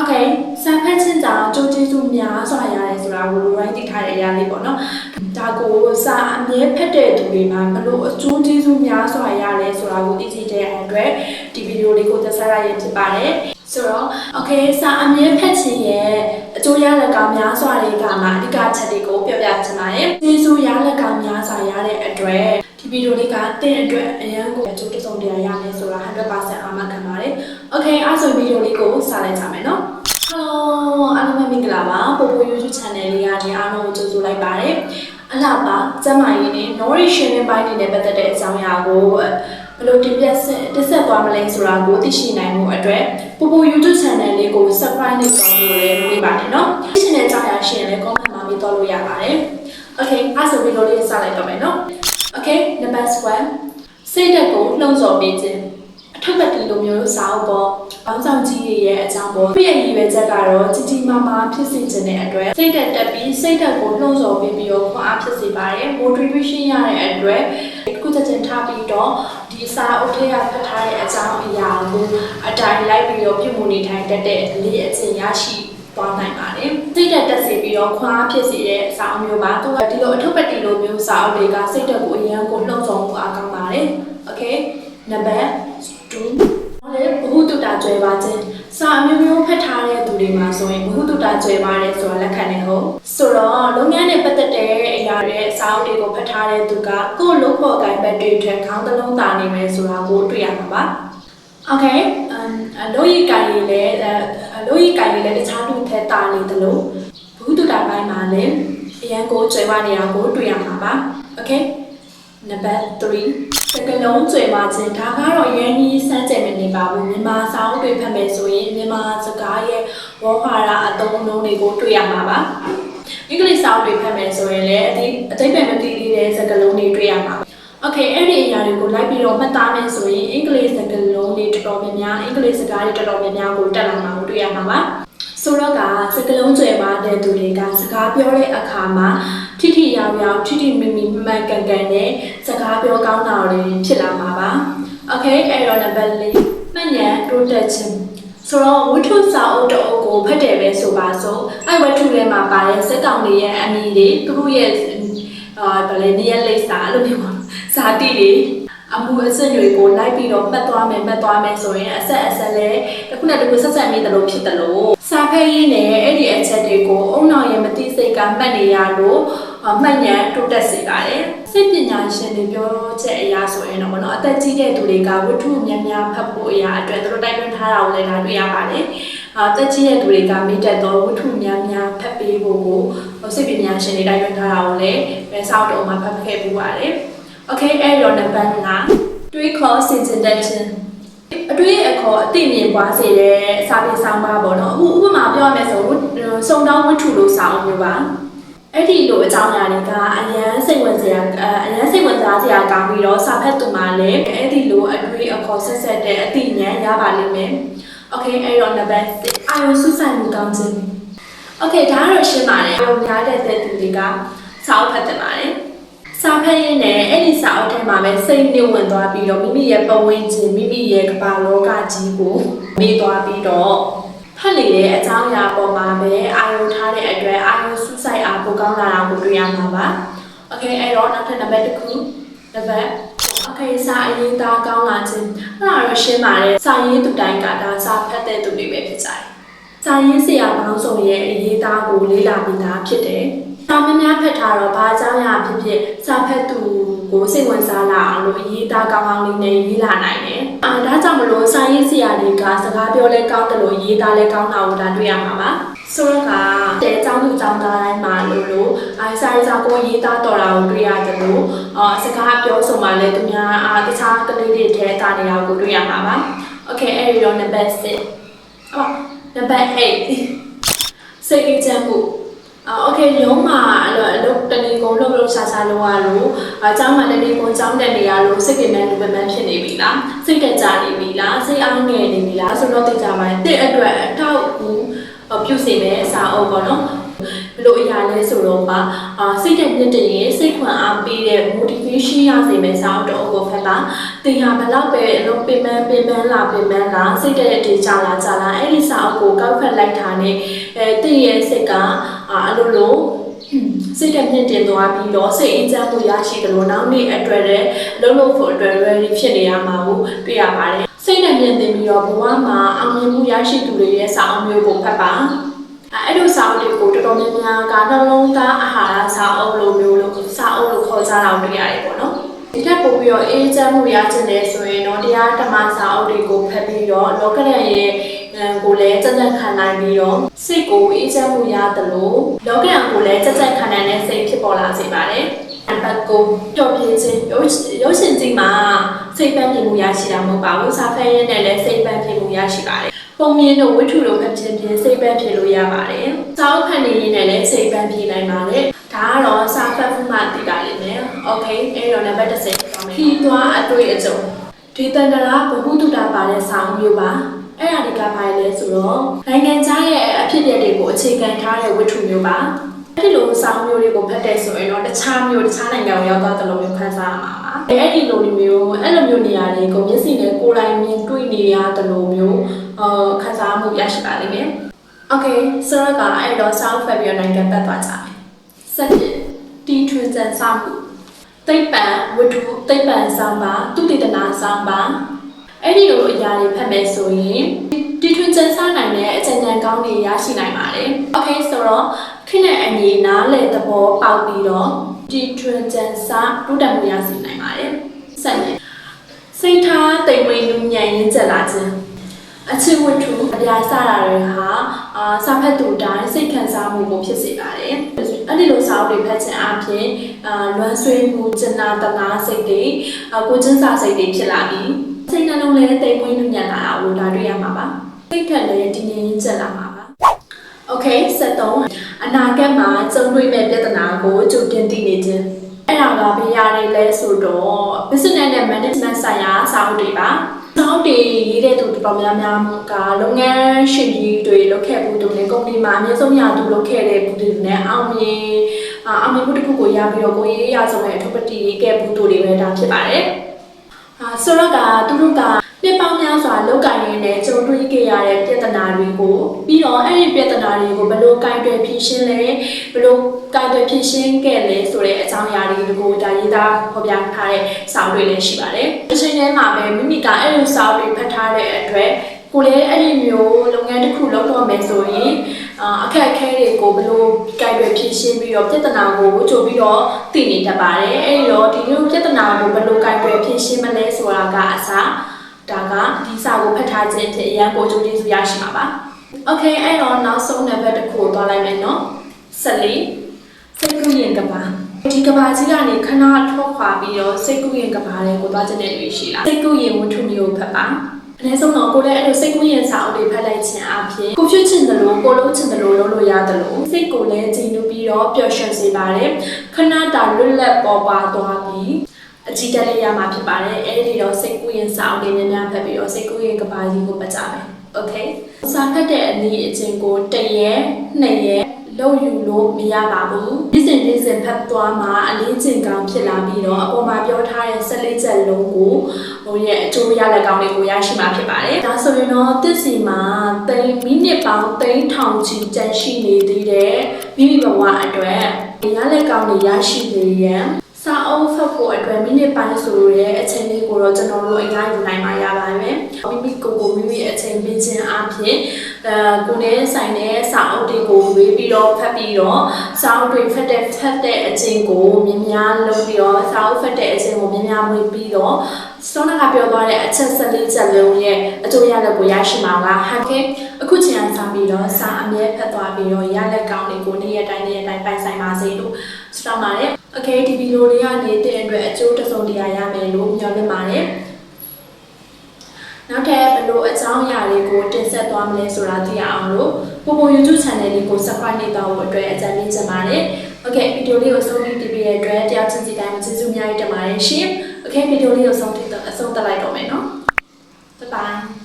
Okay စံဖက်ချင်းကြောင့်ကြိုးကျေးဇူးများစွာရတယ်ဆိုတာကို right တိထားတဲ့အရာလေးပေါ့နော်ဒါကိုစာအမြဲဖက်တဲ့သူတွေမှာဘလို့အကျိုးကျေးဇူးများစွာရတယ်ဆိုတာကိုသိစေတဲ့အတွက်ဒီဗီဒီယိုလေးကိုသက်ဆက်ရရင်ဖြစ်ပါတယ်ဆိုတော့ okay စာအမြဲဖက်ခြင်းရဲ့အကျိုးရလဒ်ကောင်းများစွာတွေကမှအဓိကချက်တွေကိုပြောပြချင်ပါတယ်ကျေးဇူးရလဒ်ကောင်းများစွာရတဲ့အတွက်ဒီဗီဒီယိုလေးကတင့်အတွက်အရန်ကိုအကျိုးတစ်စုံတရာရမယ်ဆိုတာ100%အာမခံပါတယ် okay အဲ့ဆိုဗီဒီယိုလေးကိုစလိုက်ကြမယ်နော် Hello အားလုံးပဲမင်္ဂလာပါပိုပို YouTube channel လေးကနေအားလုံးကိုကြိုဆိုလိုက်ပါတယ်အလားပါကျမကြီးနဲ့ Nourition နဲ့ပိုင်းနဲ့ပတ်သက်တဲ့အကြောင်းအရာကိုဘယ်လိုတင်ပြဆက်တက်ဆက်သွားမလဲဆိုတာကိုသိရှိနိုင်မှုအတွက်ပိုပို YouTube channel လေးကို subscribe လုပ်သွားဖို့လည်းမမေ့ပါနဲ့နော်ဒီ channel ကြောင့်ရရှင်လည်း comment မှာပြီးတော့လို့ရပါတယ် Okay အဲ့ဆိုဗီဒီယိုလေးစလိုက်တော့မယ်နော် Okay number 1စိတ်ဓာတ်ကိုလှုံ့ဆော်ပေးခြင်းအ ထုပ်ပတ်တီလိုမျိုးစာအုပ်ပေါ်ဘောင်းဆောင်ကြီးရဲ့အကြောင်းပေါ်ပြည့်ရည်ပဲချက်ကတော့ကြီးကြီးမားမားဖြစ်စေခြင်းတဲ့အတွက်စိတ်ဓာတ်တက်ပြီးစိတ်ဓာတ်ကိုလှုံ့ဆော်ပေးပြီးတော့ခွန်အားဖြစ်စေပါတယ် motivation ရတဲ့အတွက်တစ်ခုချက်ချင်းထားပြီးတော့ဒီစာအုပ်ထဲကဖတ်ထားတဲ့အကြောင်းအရာကိုအတိုင်းလိုက်ပြီးတော့ပြုမှုနေထိုင်တတ်တဲ့အလေးအကျင့်ရရှိသွားနိုင်ပါတယ်။စိတ်ဓာတ်တက်စေပြီးတော့ခွန်အားဖြစ်စေတဲ့စာအုပ်မျိုးပါ။သူကဒီလိုအထုပ်ပတ်တီလိုမျိုးစာအုပ်တွေကစိတ်ဓာတ်ကိုအရင်ကိုလှုံ့ဆော်မှုအားကောင်းပါတယ်။ Okay number ချို့။ဒါလည်းဘဟုတုတ္တကျွဲပါခြင်းစာအမျိုးမျိုးဖတ်ထားတဲ့သူတွေမှာဆိုရင်ဘဟုတုတ္တကျွဲပါတယ်ဆိုတာလက်ခံနေဟုတ်။ဆိုတော့လုပ်ငန်းနဲ့ပတ်သက်တဲ့အရာတွေအစာအုပ်တွေကိုဖတ်ထားတဲ့သူကကိုယ်လုံးဖို့ကိုင်ဘက်တွေထက်ခေါင်းတစ်လုံးသာနေမယ်ဆိုတာကိုတွေ့ရမှာပါ။ Okay အလို့ရီကိုင်ရည်လည်းအလို့ရီကိုင်ရည်လည်းတခြားလူထက်တာနေတယ်လို့ဘုဒ္ဓတာပိုင်းမှာလည်းအရန်ကိုကျွဲဝနေတာကိုတွေ့ရမှာပါ။ Okay number 3စကလုံးကျွေပါခြင်းဒါကတော့ရန်ကြီးစမ်းကြယ်မနေပါဘူးမြန်မာစာအုပ်တွေဖတ်မယ်ဆိုရင်မြန်မာစကားရဲ့ဝေါ်ဟာရအသုံးအနှုန်းတွေကိုတွေ့ရမှာပါအင်္ဂလိပ်စာအုပ်တွေဖတ်မယ်ဆိုရင်လည်းအတိအတိတ်ပဲမသိသေးတဲ့စကားလုံးတွေတွေ့ရမှာပါ Okay အဲ့ဒီအရာတွေကိုလိုက်ပြီးတော့မှတ်သားမယ်ဆိုရင်အင်္ဂလိပ်စကားလုံးတွေတော်တော်များများအင်္ဂလိပ်စကားတွေတော်တော်များများကိုတက်လာမှာကိုတွေ့ရမှာပါဆိုတော့ကစကလုံးကျွယ်ပါတဲ့သူတွေကစကားပြောတဲ့အခါမှာ ထိထိရောက်ရောက်ထိထိမိမိမှန်မှန်ကန်ကန်နဲ့စကားပြောကောင်းတာတွေဖြစ်လာမှာပါ။ Okay အဲ့တော့ number ၄မှတ်ဉာဏ်တိုးတက်ခြင်းဆိုတော့ဝတ္ထုစာအုပ်တအုပ်ကိုဖတ်တယ်ပဲဆိုပါစို့အဲ့ဝတ္ထုထဲမှာပါတဲ့စက်ကောင်တွေရဲ့အမည်တွေသူတို့ရဲ့အာဗလဲနေရလိပ်စာအဲ့လိုမျိုးပါဇာတိတွေ အမှုအစစ်တွေကိုလိုက်ပြီးတော့မှတ်သွားမယ်မှတ်သွားမယ်ဆိုရင်အဆက်အဆက်လဲတစ်ခုနဲ့တစ်ခုဆက်ဆက်မိတယ်လို့ဖြစ်တယ်လို့စာဖတ်ရင်းနဲ့အဲ့ဒီအချက်တွေကိုအုံနောက်ရဲ့မတိစိတ်ကမှတ်နေရလို့မှတ်ဉာဏ်တိုးတက်စေပါတယ်စိတ်ပညာရှင်တွေပြောချက်အရာဆိုရင်တော့ဘောနော်အသက်ကြီးတဲ့သူတွေကဝတ္ထုများများဖတ်ဖို့အရာအတွက်သူတို့တိုက်တွန်းထားတာကိုလည်းဒါတွေ့ရပါတယ်အာတက်ကြီးတဲ့သူတွေကမိတက်တော့ဝတ္ထုများများဖတ်ပေးဖို့ကိုစိတ်ပညာရှင်တွေတိုက်တွန်းထားတာကိုလည်းပဲစောင့်တော့မှဖတ်ခဲ့ပူပါတယ် Okay အဲ့တော့နံပါတ်5တွေးခေါ်စင်စင်တက်ခြင်းအတွေ့အခေါ်အသိမြင်ပွားစေတဲ့စာပေဆောင်ပါပေါ့နော်ဥပမာပြောရမယ်ဆိုစုံတောင်းဝတ္ထုလို့စာအုပ်မျိုးပါအဲ့ဒီလိုအကြောင်းအရာတွေကအရန်စိတ်ဝင်စရာအရန်စိတ်ဝင်စားစရာကောင်းပြီးတော့စာဖတ်သူမှလည်းအဲ့ဒီလိုအတွေ့အခေါ်ဆက်ဆက်တဲ့အသိဉာဏ်ရပါလိမ့်မယ် Okay အဲ့တော့နံပါတ်6အာရုံစူးစိုက်မှုကောင်းခြင်း Okay ဒါကတော့ရှင်းပါတယ်။ရုံများတဲ့တဲ့သူတွေကစာအုပ်ဖတ်တယ်ပါတယ်။ စာဖတ်ရင်းနဲ့အဲ့ဒီစာအုပ်ထဲမှာပဲစိတ်နှိမ့်ဝင်သွားပြီးတော့မိမိရဲ့ပတ်ဝန်းကျင်မိမိရဲ့ကမ္ဘာလောကကြီးကိုမေ့သွားပြီးတော့ဖတ်နေတဲ့အကြောင်းအရာပေါ်မှာပဲအာရုံထားတဲ့အတွက်အာရုံစူးစိုက်အားပိုကောင်းလာတာကိုတွေ့ရမှာပါ။ Okay အဲ့တော့နောက်ထပ်နံပါတ်1ခုနံပါတ် Okay စာအရေးသားကောင်းလာခြင်းအဲ့ဒါတော့ရှင်းပါတယ်စာရေးသူတိုင်းကဒါစာဖတ်တဲ့သူတွေပဲဖြစ်ကြတယ်။စာရေးဆရာပေါင်းစုံရဲ့အရေးသားကိုလေ့လာပြီးသားဖြစ်တယ်။ စာမများဖတ်ထားတော့ဘာအကြောင်းအရာဖြစ်ဖြစ်စာဖတ်သူကိုစိတ်ဝင်စားလာအောင်လို့အရေးသားကောင်းကောင်းလေးနဲ့ရေးလာနိုင်တယ်။အာဒါကြောင့်မလို့စာရေးဆရာတွေကစကားပြောလဲကောင်းတယ်လို့ရေးသားလဲကောင်းတာကိုဒါတွေ့ရမှာပါ။ဆိုတော့ကတဲအကြောင်းသူအကြောင်းသားတိုင်းမှာလို့လို့အဲစာရေးစာကိုရေးသားတော်တာကိုတွေ့ရတယ်လို့အာစကားပြောဆိုမှလည်းသူများအာတခြားကလေးတွေထဲတာနေတာကိုတွေ့ရမှာပါ။ Okay အဲ့ဒီတော့ number 6အော် number 8စိတ်ကြည်ချမ်းမှုအာ โอเคရုံးမှာအဲ့လိုအလုပ်တနေကုန်လုပ်လို့ရှာရှာလုပ်ရလို့အเจ้าမှာတနေကုန်ကြောင်းတက်နေရလို့စိတ်ကမန်းလူပမန်းဖြစ်နေပြီလားစိတ်တက်ကြနေပြီလားစိတ်အားငယ်နေပြီလားဆိုတော့သိကြပါတယ်တဲ့အတွက်အထောက်အကူပြုစေမယ့်အစာအုပ်ပေါ့နော်ဘယ်လို လိုအရာလဲဆိုတော့ပါအာစိတ်တဲ့မြင့်တင်ရင်စိတ်ခွန်အားပေးတဲ့ motivation ရစေမယ့်စာအုပ်တော့ကိုဖတ်ပါတင်ဟာဘလောက်ပဲအလုံးပင်ပန်းပင်ပန်းလာပင်ပန်းလာစိတ်တဲ့တေချလာကြလာအဲ့ဒီစာအုပ်ကိုကောက်ဖက်လိုက်တာနဲ့အဲတင့်ရဲ့စိတ်က အလိုလိုစိတ်တဲ့မြင့်တင်သွားပြီးတော့စိတ်အင်းချမ်းမှုရရှိတယ်လို့နောက်နေ့အတွက်လည်းအလုံးလုံးဖို့အတွက် ready ဖြစ်နေရမှာကိုတွေ့ရပါတယ်စိတ်နဲ့မြင့်တင်ပြီးတော့ဘဝမှာအောင်မြင်မှုရရှိသူတွေရဲ့စာအုပ်မျိုးကိုဖတ်ပါအဲ့လိုစာအုပ်တွေကိုတော်တော်များများကနှလုံးသားအာဟာရစာအုပ်လိုမျိုးလို့စာအုပ်လို့ခေါ်ကြတာတွေ့ရတယ်ပေါ့နော်ဒီထက်ပိုပြီးတော့အေးချမ်းမှုရချင်တယ်ဆိုရင်တော့တရားဓမ္မစာအုပ်တွေကိုဖတ်ပြီးတော့လောကရန် ရဲ့ကိုလည်းစက်စက်ခံနိုင်ပြီးတော့စိတ်ကိုအေးချမ်းမှုရတယ်လို့လောကရန်ကိုလည်းစက်စက်ခံနိုင်တဲ့စိတ်ဖြစ်ပေါ်လာစေပါတယ်အပတ်ကိုပျော်ပြင်းခြင်းရုပ်ရုပ်ရှင်ကြည့်မှာစိတ်ပန်းပြေမှုရရှိတာမဟုတ်ပါဘူးစာဖတ်ရင်းနဲ့လည်းစိတ်ပန်းပြေမှုရရှိပါတယ်ပုံမြင်တို့ဝိထုတို့ဖတ်ခြင်းဖြင့်စိတ်ပန်းဖြေလို့ရပါတယ်။စာအုပ်ဖတ်နေရင်းနဲ့လည်းစိတ်ပန်းဖြေနိုင်ပါတယ်။ဒါကတော့စာဖတ်မှုမှသိပါလိမ့်မယ်။ Okay အဲ့တော့နံပါတ်30ပါမယ်။ခီးသွားအတွေ့အကြုံဒီတန္တရာဘဟုတုတပါတဲ့စာအုပ်မျိုးပါ။ အဲ့ဒါဒီကပါလဲဆိုတော့နိုင်ငံခြားရဲ့အဖြစ်အပျက်တွေကိုအခြေခံထားတဲ့ဝိထုမျိုးပါ။အဲ့ဒီလိုစာအုပ်မျိုးတွေကိုဖတ်တဲ့ဆိုရင်တော့တခြားမျိုးတခြားနိုင်ငံကိုရောက်သွားတဲ့လိုမျိုးခံစားရမှာပါ။အဲ့ဒီလိုမျိုးအဲ့လိုမျိုးနေရာတွေကိုမျက်စိနဲ့ကိုယ်တိုင်မြင်တွေ့နေရတယ်လို့မျိုးအာခံစားမှုရရှိပါလိမ့်မယ်။ Okay ဆိုတော့ကအဲ့တော့ South February နိုင်ငံပတ်သွားကြမယ်။ဆက်ပြတီထွင်စံစာမှုသိပ္ပံဝတ္ထုသိပ္ပံဆောင်ပါသူတေသနာဆောင်ပါ အဲ့ဒီလိုအရာတွေဖတ်မယ်ဆိုရင်တီထွင်စံစားနိုင်တဲ့အကြံဉာဏ်ကောင်းတွေရရှိနိုင်ပါတယ်။ Okay ဆိုတော့ခင်းတဲ့အညီနားလေသဘောပေါက်ပြီးတော့တီထွင်စံစားတိုးတက်မှုရရှိနိုင်ပါတယ်။ဆက်ရင်စိတ်ထားတိမ်မွေးနူးညံ့ရင်းကျက်လာခြင်းအချစ်ဝတ္ထုအပြာစတာတွေဟာအာစာဖတ်သူတိုင်းစိတ်ခံစားမှုကိုဖြစ်စေပါတယ်။အဲ့ဒီလိုစာအုပ်တွေဖတ်ခြင်းအပြင်အာလွမ်းဆွေးမှုကျင်နာတနာစိတ်တွေအကိုချင်းစာစိတ်တွေဖြစ်လာပြီး စိတ်နှလုံးလည်းတိမ်မွေးနူးညံ့လာတာကိုဒါတွေ့ရမှာပါ။စိတ်ထက်လည်းတည်ငြိမ်ရင်းကျက်လာမှာပါ။ Okay 73အနာဂတ်မှာကြုံတွေ့မဲ့ပြဿနာကိုကြိုတင်သိနေခြင်းအဲ့ဒါကဘယ်ရာတွေလဲဆိုတော့ business နဲ့ management ဆိုင်ရာစာအုပ်တွေပါစာအုပ်တွေရေးတဲ့သူတော်တော်များများကလုပ်ငန်းရှင်ကြီးတွေလုပ်ခဲ့ဘူးသူလည်းကုမ္ပဏီမှာအများဆုံးရသူလုပ်ခဲ့တဲ့ဘူးတွေနဲ့အောင်မြင်အောင်မြင်မှုတစ်ခုကိုရပြီးတော့ကိုရေးရဆုံးတဲ့အထုပ်ပတိရေးခဲ့ဘူးသူတွေပဲဒါဖြစ်ပါတယ်အာ ဆိုတော့ကသူတို့ကနှစ်ပေါင်းများစွာလောက်ကင်ရင်းနဲ့ကြုံတွေ့ခဲ့ရတဲ့ပြဿနာတွေကိုပြီးတော့အဲ့ဒီပြဿနာတွေကိုဘယ်လိုကင်တွယ်ဖြေရှင်းလဲဘယ်လိုကင်တွယ်ဖြေရှင်းခဲ့လဲဆိုတဲ့အကြောင်းအရာတွေကိုဒါရေးသားဖော်ပြထားတဲ့စာအုပ်တွေလည်းရှိပါတယ်။ဒီချိန်ထဲမှာပဲမိမိကအဲ့ဒီစာအုပ်တွေဖတ်ထားတဲ့အတွက်ကိုလည်းအဲ့ဒီမျိုးလုပ်ငန်းတစ်ခုလုပ်တော့မယ်ဆိုရင်အာအခက်အခဲတွေကိုဘယ်လိုကင်တွယ်ဖြေရှင်းပြီးတော့ပြဿနာကိုကြိုပြီးတော့သိနေတတ်ပါတယ်။အဲ့ဒီတော့ဒီလိုပြဿနာကိုဘယ်လိုကင်တွယ်ဖြေရှင်းမလဲဆိုတာ ကအစားဒါကဒီစာကိုဖတ်ထားခြင်းအရန်ကိုကြိုးကျေးဇူးရရှိမှာပါ။ Okay အဲ့တော့နောက်ဆုံးနံပါတ်တစ်ခုကိုသွားလိုက်မယ်နော်။14စိတ်ကူးရင်ကဘာဒီကဘာကြီးကနေခဏထွက်ခွာပြီးတော့စိတ်ကူးရင်ကဘာတွေကိုသွားခြင်းတဲ့တွေရှိလားစိတ်ကူးရင်ဝတ္ထုမျိုးဖတ်ပါအနည်းဆုံးတော့ကိုလည်းအဲ့လိုစိတ်ကူးရင်စာအုပ်တွေဖတ်လိုက်ခြင်းအပြင်ကိုဖြစ်ချင်တယ်လို့ကိုလုံးချင်တယ်လို့လုပ်လို့ရတယ်လို့စိတ်ကိုလည်းကြည်နူးပြီးတော့ပျော်ရွှင်စေပါတယ်ခဏတာလွတ်လပ်ပေါ်ပါသွားပြီး အကြည့်တက်လေးရမှာဖြစ်ပါတယ်အဲ့ဒီတော့စိတ်ကူးရင်စာအုပ်တွေများများဖတ်ပြီးတော့စိတ်ကူးရင်ကဘာကြီးကိုပတ်ကြမယ် Okay စာဖတ်တဲ့အနည်းအချင်းကိုတရက်နှစ်ရက်လောက်ယူလို့မရပါဘူး။ဒီစဉ်ဒီစဉ်ဖတ်သွားမှာအလေးကျင့်ကောင်းဖြစ်လာပြီးတော့အပေါ်မှာပြောထားတဲ့ဆက်လေးချက်လုံးကိုဟိုရဲ့အကျိုးရလက်ကောင်းတွေကိုရရှိမှာဖြစ်ပါတယ်။ဒါဆိုရင်တော့တစ်စီမှာတိမ်မိနစ်ပေါင်းတိမ်ထောင်ချီကျန်ရှိနေသေးတဲ့မိမိဘဝအတွက်ရလက်ကောင်းတွေရရှိနေရန် စာအုပ်ဖတ်ဖို့အတွက်မိနစ်ပိုင်းဆိုရဲအချိန်လေးကိုတော့ကျွန်တော်တို့အများကြီးနိုင်မှာရပါမယ်။မိမိကိုယ်ကိုမိမိအချိန်ပေးခြင်းအပြင်အဲကိုယ်နဲ့ဆိုင်တဲ့စာအုပ်တွေကိုဝေးပြီးတော့ဖတ်ပြီးတော့စာအုပ်တွေဖတ်တဲ့ဖတ်တဲ့အချိန်ကိုမြင်များလုပ်ပြီးတော့စာအုပ်ဖတ်တဲ့အချိန်ကိုမြင်များဝေးပြီးတော့စောနာကပြောသွားတဲ့အချက်ဆက်လေးချက်လုံးရဲ့အကျိုးရလဒ်ကိုရရှိမှာပါဟန်ကေအခုချိန်အောင်စပြီးတော့စာအမြဲဖတ်သွားပြီးတော့ရလက်ကောင်းတွေကိုနေ့ရက်တိုင်းနေ့ရက်တိုင်းပိုင်ဆိုင်ပါစေလို့ စတောင်းပါတယ်။ Okay ဒီဗီဒီယိုလေးကနေတင်အတွက်အကျိုးတစ်စုံတရာရမယ်လို့မျှော်လင့်ပါတယ်။နောက်ထပ်ဘလို့အကြောင်းအရာတွေကိုတင်ဆက်သွားမလဲဆိုတာသိရအောင်လို့ပိုပို YouTube channel လေးကို subscribe နေတော့အတွက်အကြံပေးချင်ပါတယ်။ Okay ဗီဒီယိုလေးကိုဆုံးဖြတ်ပြီးတဲ့အတွက်တယောက်ချင်းစီတိုင်းကျေးဇူးအများကြီးတင်ပါတယ်ရှင်။ Okay ဗီဒီယိုလေးကိုဆုံးဖြတ်အဆုံးသတ်လိုက်တော့မယ်နော်။ Bye bye